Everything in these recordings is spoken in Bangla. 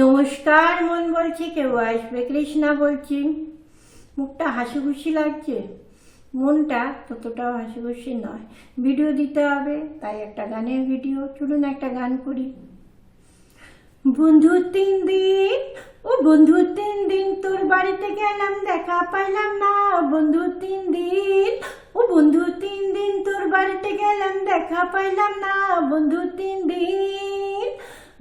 নমস্কার, মন বলছে কেউ আসবে? কৃষ্ণা বলছি, মুখটা হাসি খুশি লাগছে? মনটা ততটাও হাসি খুশি নয়। ভিডিও দিতে হবে, তাই একটা গানের ভিডিও। চলুন একটা গান করি। বন্ধু তিন দিন, ও বন্ধু তিন দিন, তোর বাড়িতে গেলাম, দেখা পাইলাম না। বন্ধু তিন দিন, ও বন্ধু তিন দিন, তোর বাড়িতে গেলাম, দেখা পাইলাম না। বন্ধু তিন দিন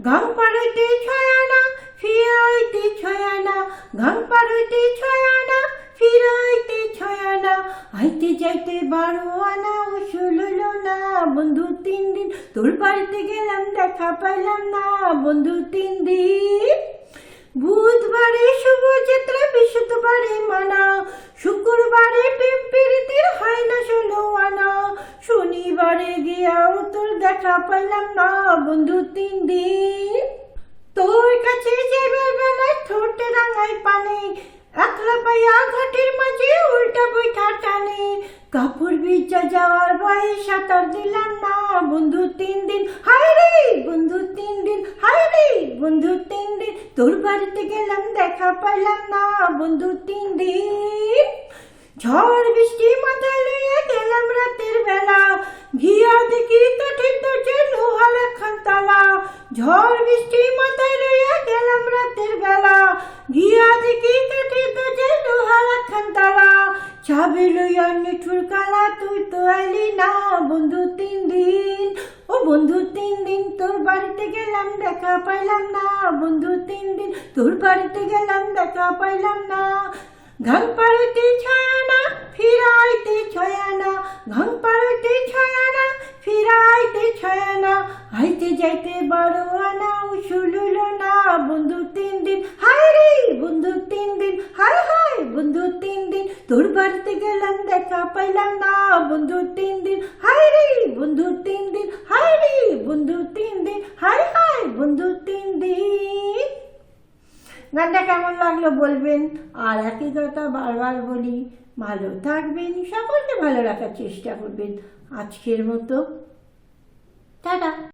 গাং পাড়াইতে ছয়ানা ফিরাইতে ছয়ানা গাং পাড়াইতে ছয়ানা ফিরাইতে ছয়ানা আইতে যাইতে বারো আনা ও শুললো না, বন্ধু তিন দিন। তোর বাড়িতে গেলাম, দেখা পাইলাম না, বন্ধু তিন দিন। তোর দেখা পাইলাম না, বন্ধু, তিন দিন। তোর কাছে যাইবার বেলায় ঠোঁটে রাঙাই পানে, একলা পাইয়া ঘাটের মাঝে উল্টা বৈঠা টানে। কাপড় ভিজা যাওয়ার ভয়ে সাঁতার দিলাম না, বন্ধু, তিন দিন। হায় রে, বন্ধু, তিন দিন। হায় রে, বন্ধু, তিন দিন। তোর বাড়িতে গেলাম, দেখা পাইলাম না, বন্ধু, তিন দিন। ঝড় বৃষ্টি মাথায় লইয়া গেলাম রাতের বেলা ঘিয়া দেখি কাঠের দরজে লোহা লেখান তালা ঝড় বৃষ্টি মাথায় লইয়া গেলাম রাতের বেলা। ঘিয়া দেখি কাঠের দরজে লোহা লেখান তালা চাবি লইয়া নিঠুর কালা তুই তো আইলি না, বন্ধু তিন দিন। ও বন্ধু তিন দিন তোর বাড়িতে গেলাম, দেখা পাইলাম না। বন্ধু তিন দিন তোর বাড়িতে গেলাম, দেখা পাইলাম না। ঘং পাড়তে ছয়ানা আইতে যাইতে বারো আনা উসুলুল না, বন্ধু তিন দিন। হায় রে, বন্ধু তিন দিন। হায় হায়, বন্ধু তিন দিন। তোর বাড়িতে গেলাম, দেখা পাইলাম না, বন্ধু তিন দিন। হায় রে, বন্ধু তিন দিন। হায় রে, বন্ধু তিন দিন। হায় হায়, বন্ধু তিন দিন। গানটা কেমন লাগল বলবেন? আর একই কথা বারবার বলি, ভালো থাকবেন, সকলকে ভালো রাখার চেষ্টা করবেন। আজকের মতো Tada!